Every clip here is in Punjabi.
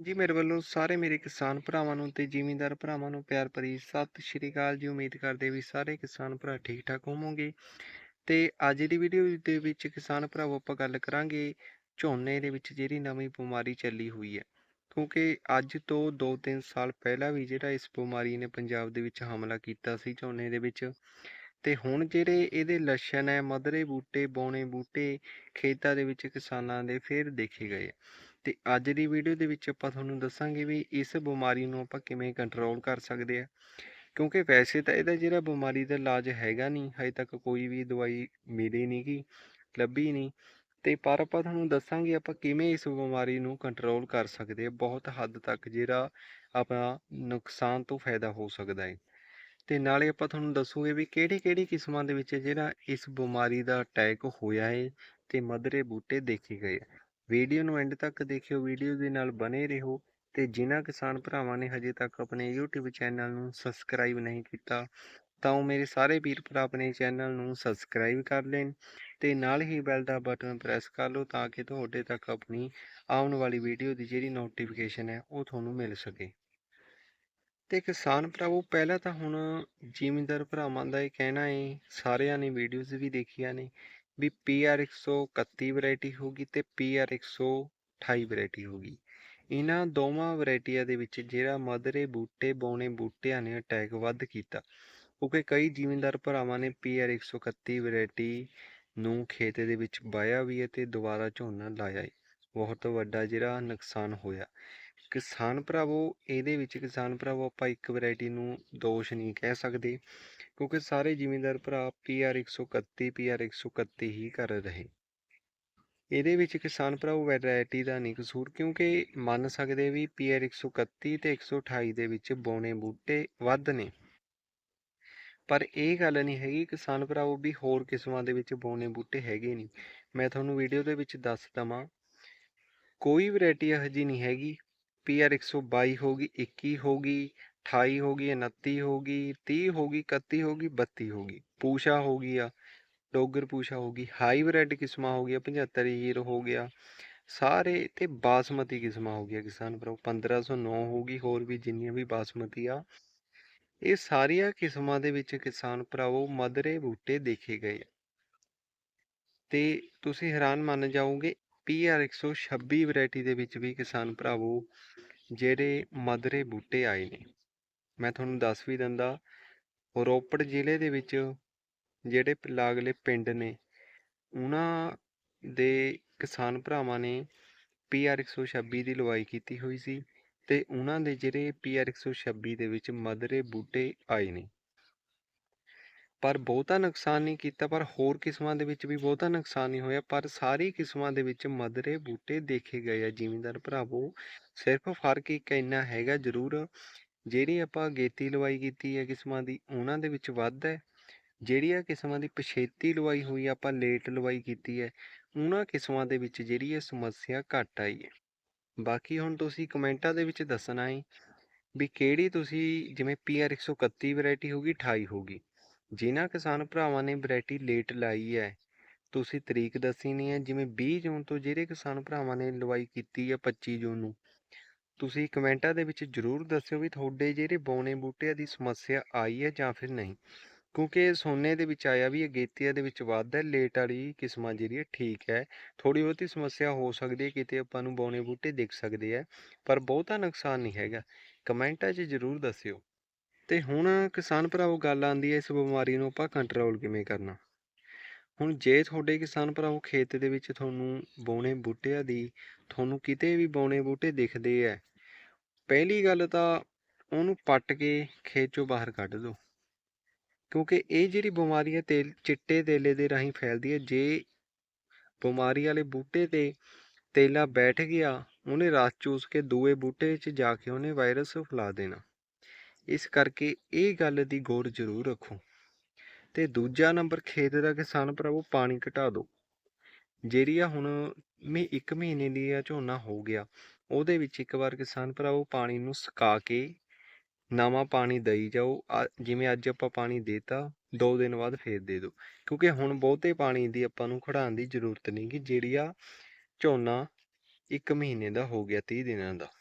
ਜੀ, ਮੇਰੇ ਵੱਲੋਂ ਸਾਰੇ ਮੇਰੇ ਕਿਸਾਨ ਭਰਾਵਾਂ ਨੂੰ ਤੇ ਜ਼ਿਮੀਂਦਾਰ ਭਰਾਵਾਂ ਨੂੰ ਪਿਆਰ ਭਰੀ ਸਤਿ ਸ਼੍ਰੀ ਅਕਾਲ ਜੀ। ਉਮੀਦ ਕਰਦੇ ਵੀ ਸਾਰੇ ਕਿਸਾਨ ਭਰਾ ਠੀਕ ਠਾਕ ਹੋਵੋਗੇ। ਤੇ ਅੱਜ ਦੀ ਵੀਡੀਓ ਦੇ ਵਿੱਚ ਕਿਸਾਨ ਭਰਾਵੋ ਆਪਾਂ ਗੱਲ ਕਰਾਂਗੇ ਝੋਨੇ ਦੇ ਵਿੱਚ ਜਿਹੜੀ ਨਵੀਂ ਬਿਮਾਰੀ ਚੱਲੀ ਹੋਈ ਹੈ। ਕਿਉਂਕਿ ਅੱਜ ਤੋਂ 2-3 ਸਾਲ ਪਹਿਲਾਂ ਵੀ ਜਿਹੜਾ ਇਸ ਬਿਮਾਰੀ ਨੇ ਪੰਜਾਬ ਦੇ ਵਿੱਚ ਹਮਲਾ ਕੀਤਾ ਸੀ ਝੋਨੇ ਦੇ ਵਿੱਚ। ਤੇ ਹੁਣ ਜਿਹੜੇ ਇਹਦੇ ਲੱਛਣ ਹੈ, ਮਧਰੇ ਬੂਟੇ, ਬੌਣੇ ਬੂਟੇ ਖੇਤਾਂ ਦੇ ਵਿੱਚ ਕਿਸਾਨਾਂ ਦੇ ਫੇਰ ਦੇਖੇ ਗਏ ਤੇ ਅੱਜ ਦੀ ਵੀਡੀਓ ਦੇ ਵਿੱਚ ਆਪਾਂ ਤੁਹਾਨੂੰ ਦੱਸਾਂਗੇ ਵੀ ਇਸ ਬਿਮਾਰੀ ਨੂੰ ਆਪਾਂ ਕਿਵੇਂ ਕੰਟਰੋਲ ਕਰ ਸਕਦੇ ਆ। ਕਿਉਂਕਿ ਵੈਸੇ ਤਾਂ ਇਹਦਾ ਜਿਹੜਾ ਬਿਮਾਰੀ ਦਾ ਇਲਾਜ ਹੈਗਾ ਨਹੀਂ ਹਜੇ ਤੱਕ ਕੋਈ ਵੀ ਦਵਾਈ ਮਿਲੀ ਨਹੀਂ ਗੀ, ਲੱਭੀ ਨਹੀਂ ਤੇ ਪਰ ਆਪਾਂ ਤੁਹਾਨੂੰ ਦੱਸਾਂਗੇ ਆਪਾਂ ਕਿਵੇਂ ਇਸ ਬਿਮਾਰੀ ਨੂੰ ਕੰਟਰੋਲ ਕਰ ਸਕਦੇ ਆ, ਬਹੁਤ ਹੱਦ ਤੱਕ ਜਿਹੜਾ ਆਪਣਾ ਨੁਕਸਾਨ ਤੋਂ ਫਾਇਦਾ ਹੋ ਸਕਦਾ ਹੈ ਤੇ ਨਾਲੇ ਆਪਾਂ ਤੁਹਾਨੂੰ ਦੱਸੂਗੇ ਵੀ ਕਿਹੜੀ ਕਿਹੜੀ ਕਿਸਮਾਂ ਦੇ ਵਿੱਚ ਜਿਹੜਾ ਇਸ ਬਿਮਾਰੀ ਦਾ ਅਟੈਕ ਹੋਇਆ ਹੈ ਤੇ ਮਧਰੇ ਬੂਟੇ ਦੇਖੇ ਗਏ ਆ। ਵੀਡੀਓ ਨੂੰ ਐਂਡ ਤੱਕ ਦੇਖਿਓ, ਵੀਡੀਓ ਦੇ ਨਾਲ ਬਨੇ ਰਹੋ ਤੇ ਜਿਨ੍ਹਾਂ ਕਿਸਾਨ ਭਰਾਵਾਂ ਨੇ ਹਜੇ ਤੱਕ ਆਪਣੇ YouTube ਚੈਨਲ ਨੂੰ ਸਬਸਕ੍ਰਾਈਬ ਨਹੀਂ ਕੀਤਾ, ਤਾਂ ਉਹ ਮੇਰੇ ਸਾਰੇ ਵੀਰ ਭਰਾ ਆਪਣੇ ਚੈਨਲ ਨੂੰ ਸਬਸਕ੍ਰਾਈਬ ਕਰ ਲੈਣ ਤੇ ਨਾਲ ਹੀ ਬੈਲ ਦਾ ਬਟਨ ਪ੍ਰੈਸ ਕਰ ਲਓ ਤਾਂ ਕਿ ਤੁਹਾਡੇ ਤੱਕ ਆਪਣੀ ਆਉਣ ਵਾਲੀ ਵੀਡੀਓ ਦੀ ਜਿਹੜੀ ਨੋਟੀਫਿਕੇਸ਼ਨ ਹੈ, ਉਹ ਤੁਹਾਨੂੰ ਮਿਲ ਸਕੇ। ਤੇ ਕਿਸਾਨ ਭਰਾਵੋ, ਪਹਿਲਾਂ ਤਾਂ ਹੁਣ ਜ਼ਿਮੀਂਦਾਰ ਭਰਾਵਾਂ ਦਾ ਇਹ ਕਹਿਣਾ ਹੈ, ਸਾਰਿਆਂ ਨੇ ਵੀਡੀਓਜ਼ ਵੀ ਦੇਖੀਆਂ ਨੇ ਵੀ PR 131 ਵੈਰਾਈਟੀ ਹੋਗੀ ਤੇ PR 128 ਵੈਰਾਈਟੀ ਹੋਗੀ ਇਹਨਾਂ ਦੋਵਾਂ ਵੈਰਾਈਟੀਆਂ ਦੇ ਵਿੱਚ ਜਿਹੜਾ ਮਧਰੇ ਬੂਟੇ, ਬੌਣੇ ਬੂਟਿਆਂ ਨੇ ਅਟੈਕ ਵੱਧ ਕੀਤਾ। ਕਿਉਂਕਿ ਕਈ ਜ਼ਿਮੀਂਦਾਰ ਭਰਾਵਾਂ ਨੇ PR 131 ਵੈਰਾਈਟੀ ਨੂੰ ਖੇਤ ਦੇ ਵਿੱਚ ਵਾਇਆ ਵੀ ਹੈ ਤੇ ਦੁਬਾਰਾ ਝੋਨਾ ਲਾਇਆ ਹੈ ਬਹੁਤ ਵੱਡਾ ਜਿਹੜਾ ਨੁਕਸਾਨ ਹੋਇਆ। ਕਿਸਾਨ ਭਰਾਵੋ, ਇਹਦੇ ਵਿੱਚ ਕਿਸਾਨ ਭਰਾਵੋ ਆਪਾਂ ਇੱਕ ਵੈਰਾਈਟੀ ਨੂੰ ਦੋਸ਼ ਨਹੀਂ ਕਹਿ ਸਕਦੇ, ਕਿਉਂਕਿ ਸਾਰੇ ਜ਼ਿਮੀਂਦਾਰ ਭਰਾ PR 131 PR 131 ਹੀ ਕਰ ਰਹੇ। ਇਹਦੇ ਵਿੱਚ ਕਿਸਾਨ ਭਰਾਓ ਵੈਰਾਈਟੀ ਦਾ ਨਹੀਂ ਕਸੂਰ, ਕਿਉਂਕਿ ਮੰਨ ਸਕਦੇ ਵੀ PR 131 ਤੇ 128 ਦੇ ਵਿੱਚ ਬੌਣੇ ਬੂਟੇ ਵੱਧ ਨੇ। ਪਰ ਇਹ ਗੱਲ ਨਹੀਂ ਹੈਗੀ ਕਿਸਾਨ ਭਰਾਵੋ ਵੀ ਹੋਰ ਕਿਸਮਾਂ ਦੇ ਵਿੱਚ ਬੌਣੇ ਬੂਟੇ ਹੈਗੇ ਨਹੀਂ। ਮੈਂ ਤੁਹਾਨੂੰ ਵੀਡੀਓ ਦੇ ਵਿੱਚ ਦੱਸ ਦਵਾਂ। ਕੋਈ ਵੈਰਾਈਟੀ ਇਹੋ ਜਿਹੀ ਨਹੀਂ ਹੈਗੀ। PR 122 ਹੋਗੀ 21 ਹੋਗੀ 28 ਹੋਗੀ 29 ਹੋਗੀ 30 ਹੋਗੀ 31 ਹੋਗੀ 32 ਹੋਗੀ ਪੂਸ਼ਾ ਹੋ ਗਈ ਆ, ਡੋਗਰ ਪੂਸ਼ਾ ਹੋ ਗਈ, ਹਾਈਬ੍ਰਿਡ ਕਿਸਮਾਂ ਹੋ ਗਈਆਂ 75 ਹੀਰ ਹੋ ਗਿਆ। ਸਾਰੇ ਤੇ ਬਾਸਮਤੀ ਕਿਸਮਾਂ ਹੋ ਗਈਆਂ ਕਿਸਾਨ ਭਰਾ 1509 ਹੋਗੀ ਹੋਰ ਵੀ ਜਿੰਨੀਆਂ ਵੀ ਬਾਸਮਤੀ ਆ। ਇਹ ਸਾਰੀਆਂ ਕਿਸਮਾਂ ਦੇ ਵਿੱਚ ਕਿਸਾਨ ਭਰਾਵੋ ਮਦਰੇ ਬੂਟੇ ਦੇਖੇ ਗਏ ਆ। ਤੇ ਤੁਸੀਂ ਹੈਰਾਨ ਮੰਨ ਜਾਓਗੇ PR 126 ਵੈਰਾਈਟੀ ਦੇ ਵਿੱਚ ਵੀ ਕਿਸਾਨ ਭਰਾਵੋ ਜਿਹੜੇ ਮਦਰੇ ਬੂਟੇ ਆਏ ਨੇ। ਮੈਂ ਤੁਹਾਨੂੰ ਦੱਸ ਵੀ ਦਿੰਦਾ, ਰੋਪੜ ਜ਼ਿਲ੍ਹੇ ਦੇ ਵਿੱਚ ਜਿਹੜੇ ਲਾਗਲੇ ਪਿੰਡ ਨੇ, ਉਹਨਾਂ ਦੇ ਕਿਸਾਨ ਭਰਾਵਾਂ ਨੇ PR 126 ਦੀ ਲਵਾਈ ਕੀਤੀ ਹੋਈ ਸੀ ਤੇ ਉਹਨਾਂ ਦੇ ਜਿਹੜੇ PR 126 ਦੇ ਵਿੱਚ ਮਦਰੇ ਬੂਟੇ ਆਏ ਨੇ। ਪਰ ਬਹੁਤਾ ਨੁਕਸਾਨ ਨਹੀਂ ਕੀਤਾ, ਪਰ ਹੋਰ ਕਿਸਮਾਂ ਦੇ ਵਿੱਚ ਵੀ ਬਹੁਤਾ ਨੁਕਸਾਨ ਨਹੀਂ ਹੋਇਆ, ਪਰ ਸਾਰੀ ਕਿਸਮਾਂ ਦੇ ਵਿੱਚ ਮਧਰੇ ਬੂਟੇ ਦੇਖੇ ਗਏ ਆ, ਜ਼ਿਮੀਂਦਾਰ ਭਰਾਵੋ। ਸਿਰਫ ਫ਼ਰਕ ਇੱਕ ਇੰਨਾ ਹੈਗਾ ਜ਼ਰੂਰ, ਜਿਹੜੀ ਆਪਾਂ ਗੇਤੀ ਲਵਾਈ ਕੀਤੀ ਹੈ ਕਿਸਮਾਂ ਦੀ, ਉਹਨਾਂ ਦੇ ਵਿੱਚ ਵੱਧ ਹੈ। ਜਿਹੜੀਆਂ ਕਿਸਮਾਂ ਦੀ ਪਛੇਤੀ ਲਵਾਈ ਹੋਈ ਆਪਾਂ ਲੇਟ ਲਵਾਈ ਕੀਤੀ ਹੈ, ਉਹਨਾਂ ਕਿਸਮਾਂ ਦੇ ਵਿੱਚ ਜਿਹੜੀ ਇਹ ਸਮੱਸਿਆ ਘੱਟ ਆਈ ਹੈ। ਬਾਕੀ ਹੁਣ ਤੁਸੀਂ ਕਮੈਂਟਾਂ ਦੇ ਵਿੱਚ ਦੱਸਣਾ ਹੈ ਵੀ ਕਿਹੜੀ ਤੁਸੀਂ, ਜਿਵੇਂ PR 131 ਵੈਰਾਈਟੀ ਹੋਗੀ 28 ਹੋਗੀ ਜਿਨ੍ਹਾਂ ਕਿਸਾਨ ਭਰਾਵਾਂ ਨੇ ਵੈਰਾਈਟੀ ਲੇਟ ਲਾਈ ਹੈ, ਤੁਸੀਂ ਤਰੀਕ ਦੱਸੀ ਨਹੀਂ ਹੈ, ਜਿਵੇਂ 20 ਜੂਨ ਤੋਂ ਜਿਹੜੇ ਕਿਸਾਨ ਭਰਾਵਾਂ ਨੇ ਲਵਾਈ ਕੀਤੀ ਹੈ 25 ਜੂਨ ਨੂੰ। ਤੁਸੀਂ ਕਮੈਂਟਾਂ ਦੇ ਵਿੱਚ ਜਰੂਰ ਦੱਸਿਓ ਵੀ ਤੁਹਾਡੇ ਜਿਹੜੇ ਬੌਣੇ ਬੂਟਿਆਂ ਦੀ ਸਮੱਸਿਆ ਆਈ ਹੈ ਜਾਂ ਫਿਰ ਨਹੀਂ। ਕਿਉਂਕਿ ਸੋਨੇ ਦੇ ਵਿੱਚ ਆਇਆ ਵੀ ਅਗੇਤੀਆ ਦੇ ਵਿੱਚ ਵੱਧ ਹੈ, ਲੇਟ ਵਾਲੀ ਕਿਸਮਾਂ ਜਿਹੜੀ ਹੈ ਠੀਕ ਹੈ। ਥੋੜੀ ਬਹੁਤੀ ਸਮੱਸਿਆ ਹੋ ਸਕਦੀ ਹੈ, ਕਿਤੇ ਆਪਾਂ ਨੂੰ ਬੌਣੇ ਬੂਟੇ ਦਿਖ ਸਕਦੇ ਆ ਪਰ ਬਹੁਤਾ ਨੁਕਸਾਨ ਨਹੀਂ ਹੈਗਾ। ਕਮੈਂਟਾਂ 'ਚ ਜਰੂਰ ਦੱਸਿਓ। ਤੇ ਹੁਣ ਕਿਸਾਨ ਭਰਾਓ ਗੱਲ ਆਂਦੀ ਹੈ ਇਸ ਬਿਮਾਰੀ ਨੂੰ ਆਪਾਂ ਕੰਟਰੋਲ ਕਿਵੇਂ ਕਰਨਾ? ਹੁਣ ਜੇ ਤੁਹਾਡੇ ਕਿਸਾਨ ਭਰਾਓ ਖੇਤ ਦੇ ਵਿੱਚ ਤੁਹਾਨੂੰ ਬੌਣੇ ਬੂਟਿਆਂ ਦੀ, ਤੁਹਾਨੂੰ ਕਿਤੇ ਵੀ ਬੌਣੇ ਬੂਟੇ ਦਿਖਦੇ ਐ ਪਹਿਲੀ ਗੱਲ ਤਾਂ ਉਹਨੂੰ ਪੱਟ ਕੇ ਖੇਤ ਚੋਂ ਬਾਹਰ ਕੱਢ ਦਿਓ ਕਿਉਂਕਿ ਇਹ ਜਿਹੜੀ ਬਿਮਾਰੀ ਹੈ, ਤੇਲ, ਚਿੱਟੇ ਤੇਲੇ ਦੇ ਰਾਹੀਂ ਫੈਲਦੀ ਹੈ। ਜੇ ਬਿਮਾਰੀ ਵਾਲੇ ਬੂਟੇ ਤੇ ਤੇਲਾ ਬੈਠ ਗਿਆ, ਉਹਨੇ ਰਸ ਚੂਸ ਕੇ ਦੂਏ ਬੂਟੇ 'ਚ ਜਾ ਕੇ ਉਹਨੇ ਵਾਇਰਸ ਫੈਲਾ ਦੇਣਾ। ਇਸ ਕਰਕੇ ਇਹ ਗੱਲ ਦੀ ਗੌਰ ਜ਼ਰੂਰ ਰੱਖੋ। ਤੇ ਦੂਜਾ ਨੰਬਰ, ਖੇਤ ਦਾ ਕਿਸਾਨ ਭਰਾਵੋ, ਪਾਣੀ ਘਟਾ ਦਿਓ ਜਿਹੜੀ ਆ ਹੁਣ ਮੀ, ਇੱਕ ਮਹੀਨੇ ਦੀ ਆ ਝੋਨਾ ਹੋ ਗਿਆ, ਉਹਦੇ ਵਿੱਚ ਇੱਕ ਵਾਰ ਕਿਸਾਨ ਭਰਾਵੋ, ਪਾਣੀ ਨੂੰ ਸੁਕਾ ਕੇ ਨਵਾਂ ਪਾਣੀ ਦਈ ਜਾਓ। ਆ- ਜਿਵੇਂ ਅੱਜ ਆਪਾਂ ਪਾਣੀ ਦੇਤਾ, ਦੋ ਦਿਨ ਬਾਅਦ ਫੇਰ ਦੇ ਦਿਓ ਕਿਉਂਕਿ ਹੁਣ ਬਹੁਤੇ ਪਾਣੀ ਦੀ ਆਪਾਂ ਨੂੰ ਖੜਾਉਣ ਦੀ ਜ਼ਰੂਰਤ ਨਹੀਂ ਕਿ ਜਿਹੜੀ ਆ ਝੋਨਾ ਇੱਕ ਮਹੀਨੇ ਦਾ ਹੋ ਗਿਆ 30 ਦਿਨਾਂ ਦਾ।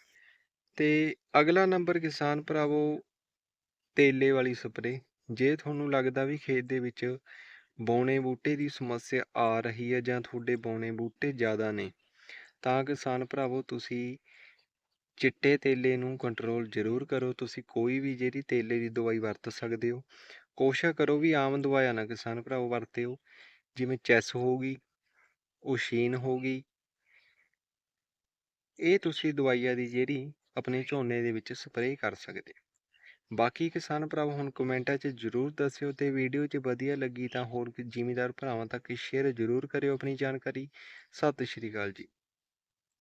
ਤੇ ਅਗਲਾ ਨੰਬਰ, ਕਿਸਾਨ ਭਰਾਵੋ ਤੇਲੇ ਵਾਲੀ ਸਪਰੇ ਜੇ ਤੁਹਾਨੂੰ ਲੱਗਦਾ ਵੀ ਖੇਤ ਦੇ ਵਿੱਚ ਬੌਣੇ ਬੂਟੇ ਦੀ ਸਮੱਸਿਆ ਆ ਰਹੀ ਹੈ ਜਾਂ ਤੁਹਾਡੇ ਬੌਣੇ ਬੂਟੇ ਜ਼ਿਆਦਾ ਨੇ, ਤਾਂ ਕਿਸਾਨ ਭਰਾਵੋ, ਤੁਸੀਂ ਚਿੱਟੇ ਤੇਲੇ ਨੂੰ ਕੰਟਰੋਲ ਜ਼ਰੂਰ ਕਰੋ। ਤੁਸੀਂ ਕੋਈ ਵੀ ਜਿਹੜੀ ਤੇਲੇ ਦੀ ਦਵਾਈ ਵਰਤ ਸਕਦੇ ਹੋ। ਕੋਸ਼ਿਸ਼ ਕਰੋ ਵੀ ਆਮ ਦਵਾਈਆਂ ਨਾ ਕਿਸਾਨ ਭਰਾਵੋ ਵਰਤਿਓ। ਜਿਵੇਂ ਚੈਸ ਹੋਊਗੀ ਉਸ਼ੀਨ ਹੋਊਗੀ ਇਹ ਤੁਸੀਂ ਦਵਾਈਆਂ ਦੀ ਜਿਹੜੀ ਆਪਣੇ ਝੋਨੇ ਦੇ ਵਿੱਚ ਸਪਰੇਅ ਕਰ ਸਕਦੇ ਹੋ। ਬਾਕੀ ਕਿਸਾਨ ਭਰਾਵੋ, ਹੁਣ ਕਮੈਂਟਾਂ 'ਚ ਜ਼ਰੂਰ ਦੱਸਿਓ ਤੇ ਵੀਡੀਓ 'ਚ ਵਧੀਆ ਲੱਗੀ ਤਾਂ ਹੋਰ ਜ਼ਿਮੀਦਾਰ ਭਰਾਵਾਂ ਤੱਕ ਸ਼ੇਅਰ ਜ਼ਰੂਰ ਕਰਿਓ ਆਪਣੀ ਜਾਣਕਾਰੀ। ਸਤਿ ਸ਼੍ਰੀ ਅਕਾਲ ਜੀ।